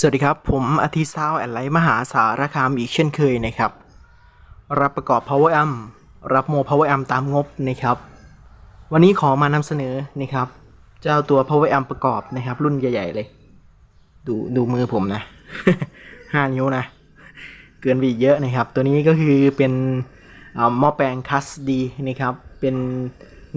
สวัสดีครับ ผมอาทิตย์ซาวแอนไลท์มหาสารคามอีกเช่นเคยนะครับ รับประกอบ Power Amp รับโม Power Amp ตามงบนะครับ วันนี้ขอมานำเสนอนะครับ เจ้าตัว Power Amp ประกอบนะครับ รุ่นใหญ่ ๆ เลย ดูดูมือผมนะ 5 นิ้วนะ เกินไปเยอะนะครับ ตัวนี้ก็คือเป็นหม้อแปลงคัสดีนะครับ เป็น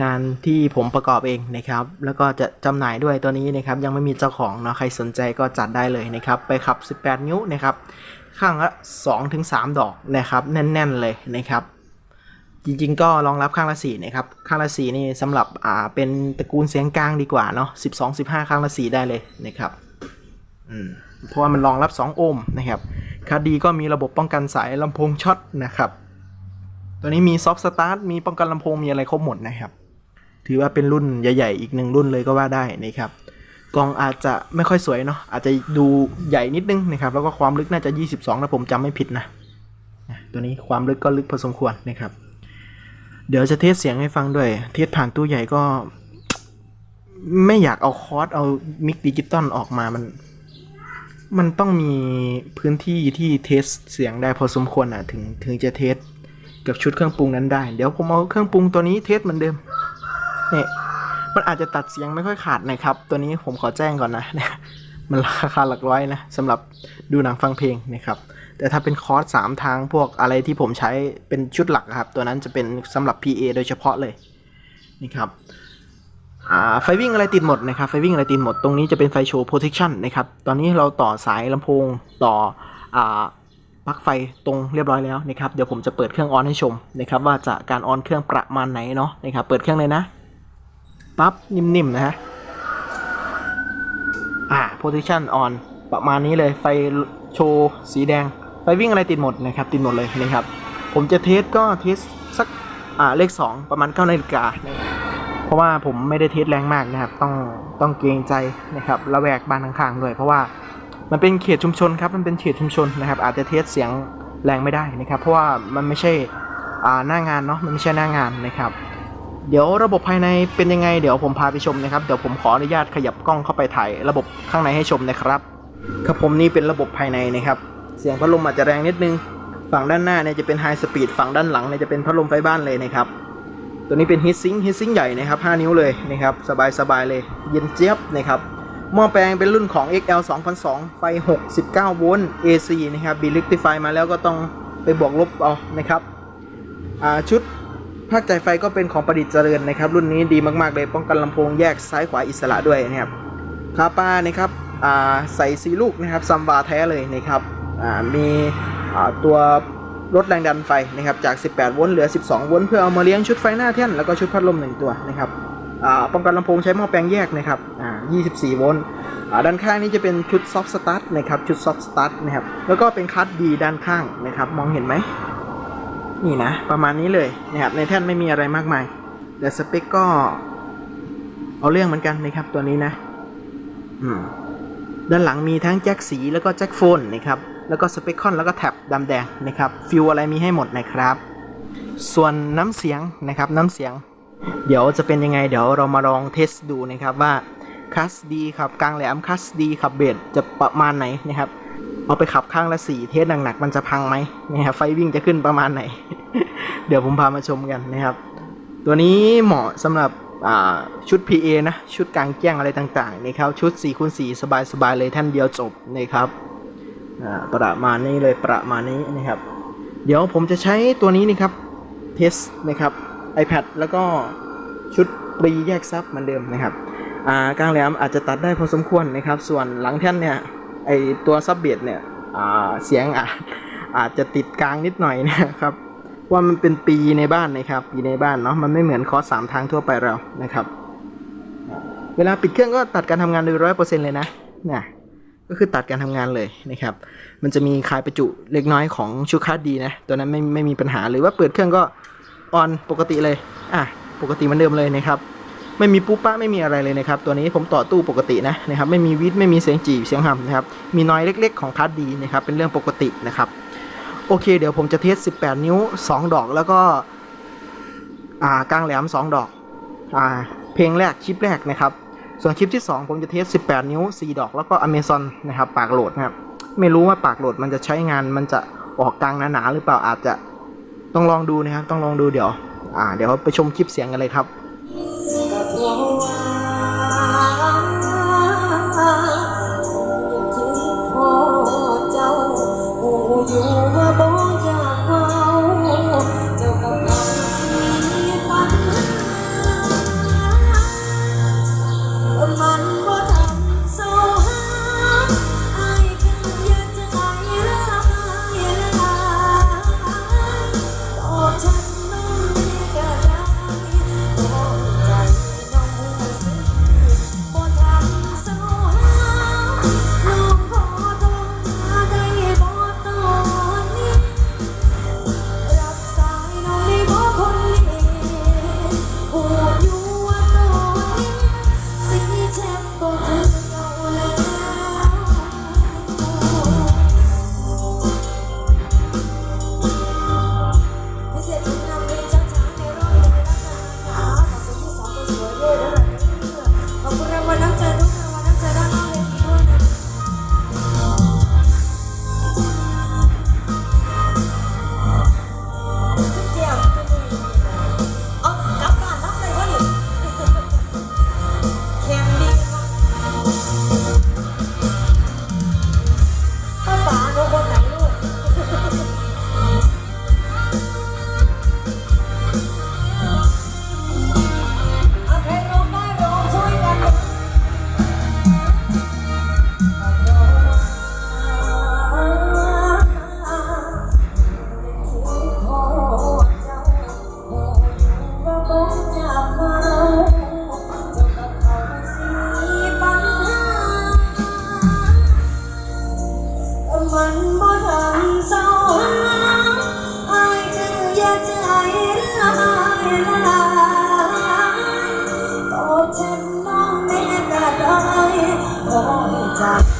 งานที่ผมประกอบเองนะครับ แล้วก็จะจำหน่ายด้วยตัวนี้นะครับ ยังไม่มีเจ้าของเนาะใครสนใจก็จัดได้เลยนะครับ ไปขับ 18 นิ้วนะครับ ข้างละ2-3 ดอกนะครับ แน่น ๆ เลยนะครับ จริงๆ ก็รองรับข้างละ4นะครับ ข้างละ4นี่สำหรับอ่าเป็นตระกูลเสียงกลางดีกว่าเนาะ12-15 ข้างละ4ได้เลยนะครับอืมเพราะว่ามันรองรับ 2 โอห์มนะครับคาดีก็มีระบบป้องกันสายลำโพงช็อตนะครับ ตัวนี้มีซอฟต์สตาร์ท มีป้องกันลำโพง มีอะไรครบหมดนะครับ ถือว่าเป็นรุ่นใหญ่ ๆ อีกหนึ่งรุ่นเลยก็ว่าได้นะครับกล่องอาจจะไม่ค่อยสวยเนาะอาจจะดูใหญ่นิดนึงนะครับ แล้วก็ความลึกน่าจะ 22ถ้าผมจำไม่ผิดนะตัวนี้ความลึกก็ลึกพอสมควรนะครับ เดี๋ยวจะเทสเสียงให้ฟังด้วย เทสผ่านตู้ใหญ่ก็ ไม่อยากเอาคอร์สเอามิกดิจิตอลออกมามัน มันต้องมีพื้นที่ที่เทสเสียงได้พอสมควรอะถึงถึงจะเทสกับชุดเครื่องปรุงนั้นได้ เดี๋ยวผมเอาเครื่องปรุงตัวนี้เทสเหมือนเดิม มันอาจจะตัดเสียงไม่ค่อยขาดนะครับ ตัวนี้ผมขอแจ้งก่อนนะเนี่ยมันราคาหลักร้อยนะสำหรับดูหนังฟังเพลงนะครับ แต่ถ้าเป็นคอร์สสามทางพวกอะไรที่ผมใช้เป็นชุดหลักครับ ตัวนั้นจะเป็นสำหรับ PA โดยเฉพาะเลยนี่ครับไฟวิ่งอะไรติดหมดนะครับ ไฟวิ่งอะไรติดหมด ตรงนี้จะเป็นไฟโชว์ protection นะครับ ตอนนี้เราต่อสายลำโพงต่ออ่ปลั๊กไฟตรงเรียบร้อยแล้วนะครับ เดี๋ยวผมจะเปิดเครื่องออนให้ชมนะครับว่าจะการออนเครื่องประมาณไหนเนาะนะครับ เปิดเครื่องเลยนะ ปั๊บ นิ่มๆ นะฮะ อ่า position on ประมาณนี้เลย ไฟโชว์สีแดง ไฟวิ่งอะไรติดหมดนะครับ ติดหมดเลยนะครับ ผมจะเทสก็เทสสัก อ่า เลข 2 ประมาณ9นาฬิกานะครับเพราะว่าผมไม่ได้เทสแรงมากนะครับ ต้อง ต้องเกรงใจนะครับ ระแวกบ้านข้างๆด้วย เพราะว่ามันเป็นเขตชุมชนครับ มันเป็นเขตชุมชนนะครับ อาจจะเทสเสียงแรงไม่ได้นะครับ เพราะว่ามันไม่ใช่ อ่า หน้างานเนาะ มันไม่ใช่หน้างานนะครับ เดี๋ยวระบบภายในเป็นยังไง เดี๋ยวผมพาไปชมนะครับ เดี๋ยวผมขออนุญาตขยับกล้องเข้าไปถ่ายระบบข้างในให้ชมนะครับ ครับผมนี่เป็นระบบภายในนะครับ เสียงพัดลมอาจจะแรงนิดนึง ฝั่งด้านหน้าเนี่ยจะเป็นไฮสปีด ฝั่งด้านหลังเนี่ยจะเป็นพัดลมไฟบ้านเลยนะครับ ตัวนี้เป็นฮีทซิงฮีทซิงใหญ่นะครับ 5 นิ้วเลยนะครับ สบายๆเลย เย็นเจี๊ยบนะครับ หม้อแปลงเป็นรุ่นของ XL 2002 ไฟ 69 โวลต์ AC นะครับบีลิกติฟมาแล้วก็ต้องไปบวกลบเอานะครับชุด ภาคจ่ายไฟก็เป็นของประดิษฐ์เจริญนะครับ รุ่นนี้ดีมากๆเลยป้องกันลำโพงแยกซ้ายขวาอิสระด้วยนะครับคาป้านะครับใส่สีลูกนะครับซัมบาแท้เลยนะครับมีตัวลดแรงดันไฟนะครับจาก 18 โวลต์เหลือ 12 โวลต์เพื่อเอามาเลี้ยงชุดไฟหน้าแท่นแล้วก็ชุดพัดลม 1 ตัวนะครับป้องกันลำโพงใช้หม้อแปลงแยกนะครับ24 โวลต์ด้านข้างนี้จะเป็นชุดซอฟต์สตาร์ทนะครับชุดซอฟต์สตาร์ทนะครับแล้วก็เป็นคัสดีด้านข้างนะครับมองเห็นไหม นี่นะ ประมาณนี้เลยนะครับ ในแท่นไม่มีอะไรมากมาย แต่สเปคก็ เอาเรื่องเหมือนกันนะครับตัวนี้นะ อืม ด้านหลังมีทั้งแจ็คสีแล้วก็แจ็คโฟนนะครับ แล้วก็สเปคคอนแล้วก็แท็บดำแดงนะครับ ฟิวอะไรมีให้หมดนะครับ ส่วนน้ำเสียงนะครับ น้ำเสียง เดี๋ยวจะเป็นยังไง เดี๋ยวเรามาลองเทสดูนะครับว่าคัสดีครับกลางแหลมคัสดีขับเบสจะประมาณไหนนะครับ เอาไปขับข้างละสี่เทสหนักๆมันจะพังไหมนะครับไฟวิ่งจะขึ้นประมาณไหน เดี๋ยวผมพามาชมกันนะครับ ตัวนี้เหมาะสำหรับชุด PA นะชุดกลางแจ้งอะไรต่างๆนะครับชุด4คูณ4สบายๆเลยท่านเดียวจบนะครับอ่าประมาณนี้เลยประมาณนี้นะครับ เดี๋ยวผมจะใช้ตัวนี้นะครับเทสนะครับ iPad แล้วก็ชุดปรีแยกซับเหมือนเดิมนะครับอ่ากลางแหลมอาจจะตัดได้พอสมควรนะครับ ส่วนหลังแท่นเนี่ย ไอตัวซับเบียดเนี่ยเสียงอาจอาจจะติดกลางนิดหน่อยนะครับว่ามันเป็นปีในบ้านนะครับ ปีในบ้านเนาะมันไม่เหมือนคอร์สสามทางทั่วไปเรานะครับ เวลาปิดเครื่องก็ตัดการทำงานโดยร้อยเปอร์เซ็นต์เลยนะเนี่ยก็คือตัดการทำงานเลยนะครับ มันจะมีคลายประจุเล็กน้อยของชูคัสดีนะ ตัวนั้นไม่ไม่มีปัญหาหรือว่าเปิดเครื่องก็ออนปกติเลย อะ ปกติมือนเดิมเลยนะครับ ไม่มีปุ๊บปะไม่มีอะไรเลยนะครับ ตัวนี้ผมต่อตู้ปกตินะนะครับ ไม่มีวิทไม่มีเสียงจีบเสียงหำนะครับ มีน้อยเล็ก ๆ ของคัสดีนะครับ เป็นเรื่องปกตินะครับ โอเค เดี๋ยวผมจะเทส 18 นิ้ว 2 ดอกแล้วก็อ่ากลางแหลม 2 ดอกอ่าเพลงแรกคลิปแรกนะครับ ส่วนคลิปที่ 2 ผมจะเทส 18 นิ้ว 4 ดอกแล้วก็อเมซอนนะครับ ปากโหลดนะครับ ไม่รู้ว่าปากโหลดมันจะใช้งานมันจะออกกลางหนาๆหรือเปล่าอาจจะต้องลองดูนะครับ ต้องลองดูเดี๋ยว อ่า เดี๋ยวไปชมคลิปเสียงกันเลยครับ 我不 time.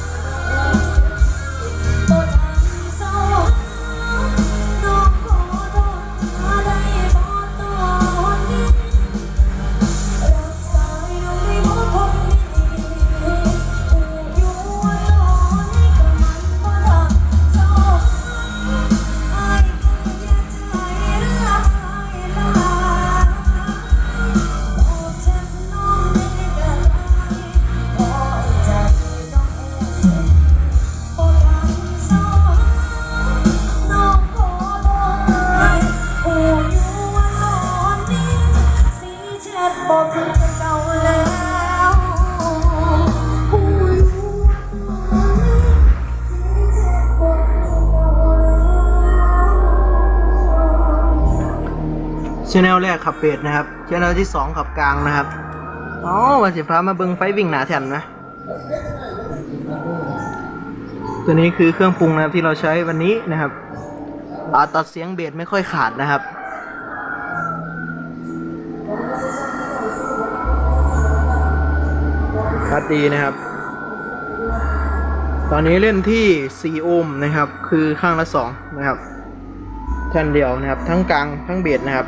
ช่แนลแรกขับเปรดนะครับช่แนลที่สองขับกลางนะครับอ๋อวันสิพามาเบิงไฟวิ่งหนาแถ่นะ ตัวนี้คือเครื่องปรุงนะครับที่เราใช้วันนี้นะครับอาตัดเสียงเบสไม่ค่อยขาดนะครับคัดดีนะครับ ตอนนี้เล่นที่ 4 โอห์มนะครับ คือข้างละ 2 นะครับ แท่นเดียวนะครับ ทั้งกลางทั้งเบสนะครับ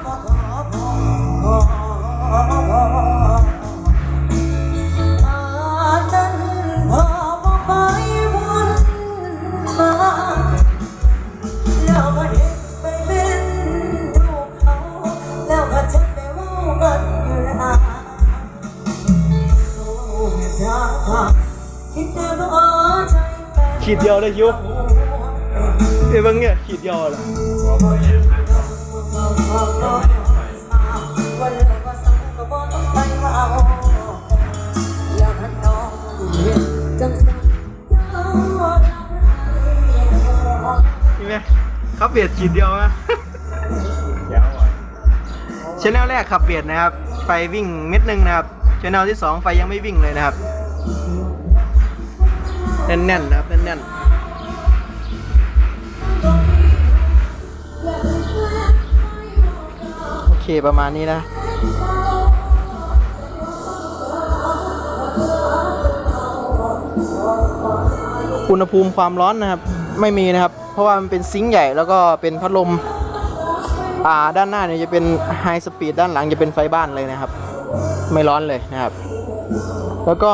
ขีดเดียวเลยยูวเอ้ยบางเนี่ยขีดเดียวเลย เห็นงเไหมเขาเบียดขีดเดียวนะชแนลแรกขับเบียดนะครับไฟวิ่งเม็ดหนึ่งนะครับชแนลที่สองไฟยังไม่วิ่งเลยนะครับแน่นๆนะครับแน่นๆโอเค ประมาณนี้นะ อุณหภูมิความร้อนนะครับ ไม่มีนะครับ เพราะว่ามันเป็นซิงค์ใหญ่แล้วก็เป็นพัดลมอ่าด้านหน้าเนี่ยจะเป็นไฮสปีดด้านหลังจะเป็นไฟบ้านเลยนะครับ ไม่ร้อนเลยนะครับ แล้วก็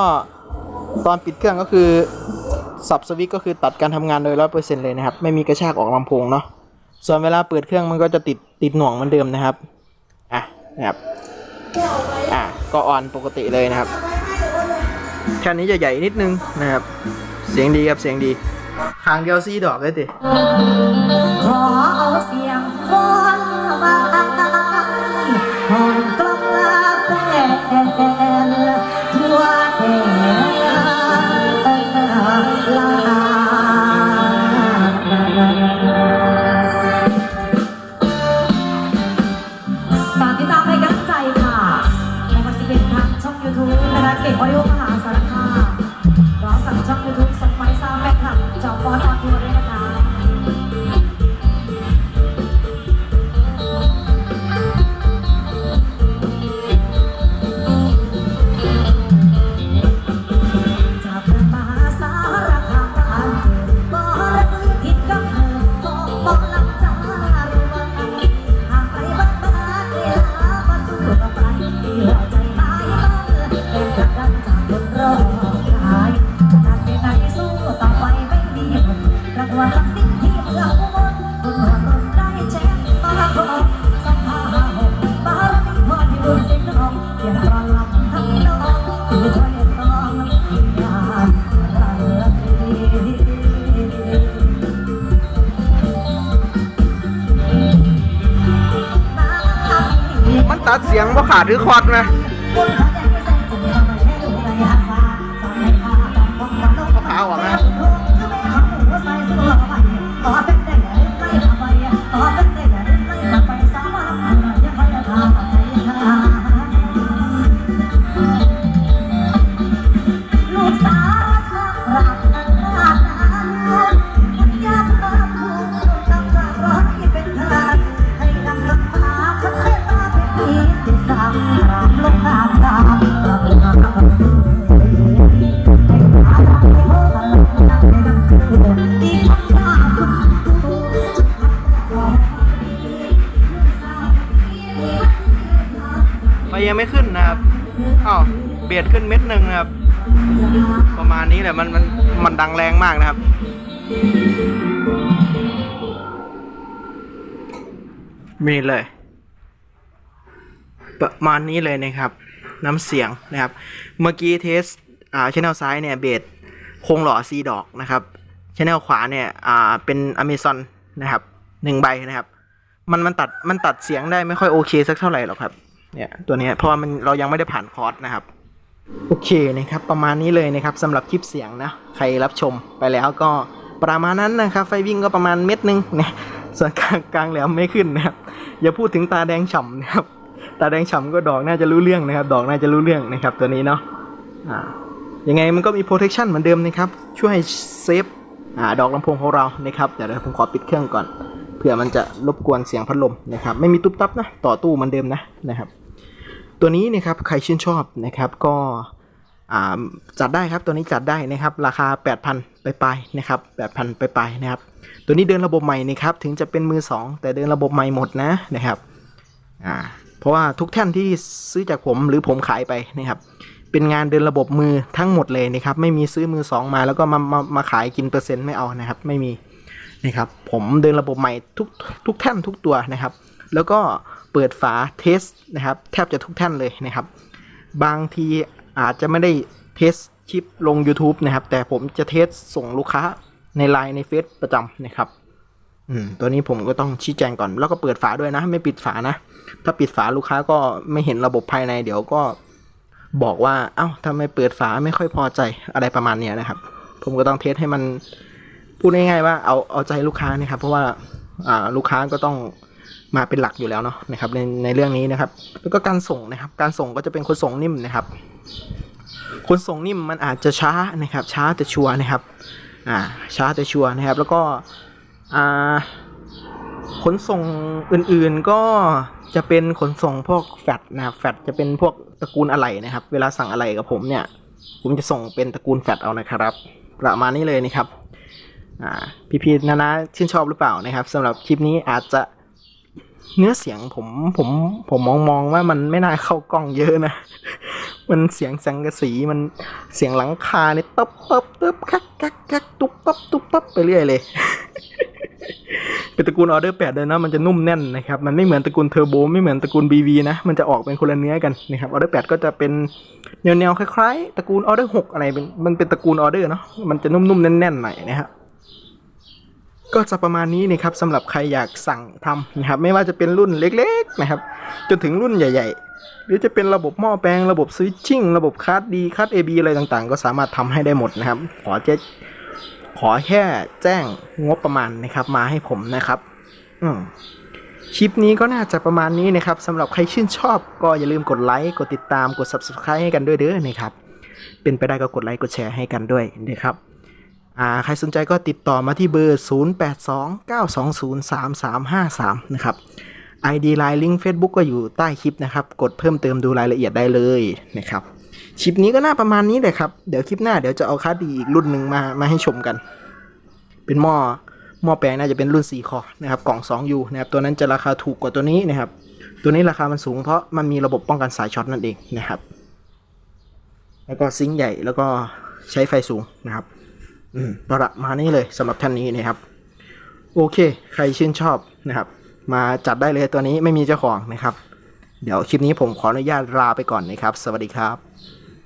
ตอนปิดเครื่องก็คือสับสวิตก็คือตัดการทำงานโดยร้อยเปอร์เซ็นต์เลยนะครับ ไม่มีกระชากออกลำโพงเนาะส่วนเวลาเปิดเครื่องมันก็จะติดติดหน่วงเหมือนเดิมนะครับอะนะครับอะก็ออนปกติเลยนะครับแค่นี้จะใหญ่นิดนึงนะครับ เสียงดีครับเสียงดีหางเดียวซีดอกเลยติขอเอาเสียงบอนมาหอนกลองลาแฟนทั่วแดนลาฝากติดตามให้กำลังใจค่ะไม่ว่าจะเป็นทางช่อง YouTube นะคะเก่งออดิโอมหาสารคามร้องกับช่องยซาวแฟนคลั บจอฟอนออนทัวร์ด้วยาขาดหรือคอร์ดไหม ไฟยังไม่ขึ้นนะครับอ้าวเบียดขึ้นเม็ดหนึ่งนะครับ ประมาณนี้แหละมันมันมันดังแรงมากนะครับ มีเลย ประมาณนี้เลยนะครับ น้ำเสียงนะครับ เมื่อกี้เทสอ่าชแนลซ้ายเนี่ยเบสโคงหล่อซีดอกนะครับชแนลขวาเนี่ยอ่าเป็นอเมซอนนะครับหนึ่งใบนะครับ มันมันตัดมันตัดเสียงได้ไม่ค่อยโอเคสักเท่าไหร่หรอกครับ เนี่ยตัวนี้เพราะว่ามันเรายังไม่ได้ผ่านคอร์สนะครับ โอเคนะครับ ประมาณนี้เลยนะครับสำหรับคลิปเสียงนะใครรับชมไปแล้วก็ประมาณนั้นนะครับ ไฟวิ่งก็ประมาณเม็ดนึงนะส่วนกลางกลางแหลมไม่ขึ้นนะครับ อย่าพูดถึงตาแดงฉ่ำนะครับ ตาแดงฉ่ำก็ดอกน่าจะรู้เรื่องนะครับ ดอกน่าจะรู้เรื่องนะครับ ตัวนี้เนาะอ่ายังไงมันก็มี protection เหมือนเดิมนะครับ ช่วยเซฟอ่าดอกลำโพงของเรานะครับเดี๋ยวผมขอปิดเครื่องก่อนเผื่อมันจะรบกวนเสียงพัดลมนะครับ ไม่มีตุ๊บตับนะ ต่อตู้เหมือนเดิมนะนะครับ ตัวนี้นะครับใครชื่นชอบนะครับก็จัดได้ครับตัวนี้จัดได้นะครับ ราคา 8,000 ไปไปนะครับ8,000 ไปไปนะครับ ตัวนี้เดินระบบใหม่นะครับถึงจะเป็นมือ 2 แต่เดินระบบใหม่หมดนะนะครับอ่าเพราะว่าทุกท่านที่ซื้อจากผมหรือผมขายไปนะครับเป็นงานเดินระบบมือทั้งหมดเลยนะครับ ไม่มีซื้อมือ 2 มาแล้วก็มามามาขายกินเปอร์เซ็นต์ไม่เอานะครับ ไม่มีนะครับ ผมเดินระบบใหม่ทุกทุกท่านทุกตัวนะครับ แล้วก็ เปิดฝาเทสนะครับ แทบจะทุกท่านเลยนะครับ บางทีอาจจะไม่ได้เทสคลิปลง YouTube นะครับ แต่ผมจะเทสส่งลูกค้าในไลน์ในเฟซประจำนะครับอืมตัวนี้ผมก็ต้องชี้แจงก่อน แล้วก็เปิดฝาด้วยนะ ไม่ปิดฝานะ ถ้าปิดฝาลูกค้าก็ไม่เห็นระบบภายในเดี๋ยวก็บอกว่าเอ้าทำไมเปิดฝาไม่ค่อยพอใจอะไรประมาณเนี้ยนะครับ ผมก็ต้องเทสให้มันพูดง่ายๆว่าเอาเอาใจลูกค้านะครับ เพราะว่าอ่าลูกค้าก็ต้อง มาเป็นหลักอยู่แล้วเนาะนะครับในในเรื่องนี้นะครับ แล้วก็การส่งนะครับ การส่งก็จะเป็นขนส่งนิ่มนะครับขนส่งนิ่มมันอาจจะช้านะครับ ช้าแต่ชัวนะครับอ่าช้าแต่ชัวนะครับ แล้วก็อ่าขนส่งอื่นๆก็จะเป็นขนส่งพวกแฟดนะครับแฟดจะเป็นพวกตระกูลอะไหล่นะครับ เวลาสั่งอะไหล่กับผมเนี่ย ผมจะส่งเป็นตระกูลแฟดเอานะครับ ประมาณนี้เลยนะครับอ่าพี่ๆนานาชื่นชอบหรือเปล่านะครับสำหรับคลิปนี้อาจจะ เนื้อเสียงผมผมผมมองมองว่ามันไม่น่าเข้ากล้องเยอะนะ มันเสียงสังกะสีมันเสียงหลังคาเนี่ยตับตับตับคักคักคักตุ๊บปั๊บตุ๊บปั๊บไปเรื่อยเลยเป็นตระกูลออเดอร์แปดเลยนะมันจะนุ่มแน่นนะครับมันไม่เหมือนตระกูลเทอร์โบไม่เหมือนตระกูล BV นะมันจะออกเป็นคนละเนื้อกันนะครับออเดอร์แปดก็จะเป็นแนวแนวๆคล้ายๆตระกูลออเดอร์หกอะไรเป็นมันเป็นตระกูลออเดอร์เนาะมันจะนุ่มๆแน่นๆหน่อยนะครับ ก็จะประมาณนี้นะครับสำหรับใครอยากสั่งทำนะครับ ไม่ว่าจะเป็นรุ่นเล็กๆนะครับ จนถึงรุ่นใหญ่ ๆ หรือจะเป็นระบบหม้อแปลงระบบสวิตชิ่งระบบคัสดีคัสเอบีอะไรต่างๆ ก็สามารถทำให้ได้หมดนะครับ ขอเจขอแค่แจ้งงบประมาณนะครับ มาให้ผมนะครับ อืมคลิปนี้ก็น่าจะประมาณนี้นะครับสำหรับใครชื่นชอบก็อย่าลืมกดไลค์กดติดตามกด subscribe ให้กันด้วยเด้อนะครับ เป็นไปได้ก็กดไลค์กดแชร์ให้กันด้วยนะครับ อ่าใครสนใจก็ติดต่อมาที่เบอร์ 0829203353 นะครับ ID Line Link Facebook ก็อยู่ใต้คลิปนะครับ กดเพิ่มเติมดูรายละเอียดได้เลยนะครับคลิปนี้ก็น่าประมาณนี้เลยครับ เดี๋ยวคลิปหน้าเดี๋ยวจะเอาคาร์ดดีอีกรุ่นหนึ่งมามาให้ชมกัน เป็นหม้อหม้อแปลงน่าจะเป็นรุ่น 4 คอนะครับ กล่อง 2U นะครับ ตัวนั้นจะราคาถูกกว่าตัวนี้นะครับ ตัวนี้ราคามันสูงเพราะมันมีระบบป้องกันสายช็อตนั่นเองนะครับ แล้วก็ซิงค์ใหญ่แล้วก็ใช้ไฟสูงนะครับ ประมาณนี้เลยสำหรับท่านนี้นะครับ โอเค ใครชื่นชอบนะครับ มาจัดได้เลยตัวนี้ไม่มีเจ้าของนะครับ เดี๋ยวคลิปนี้ผมขออนุญาตลาไปก่อนนะครับ สวัสดีครับ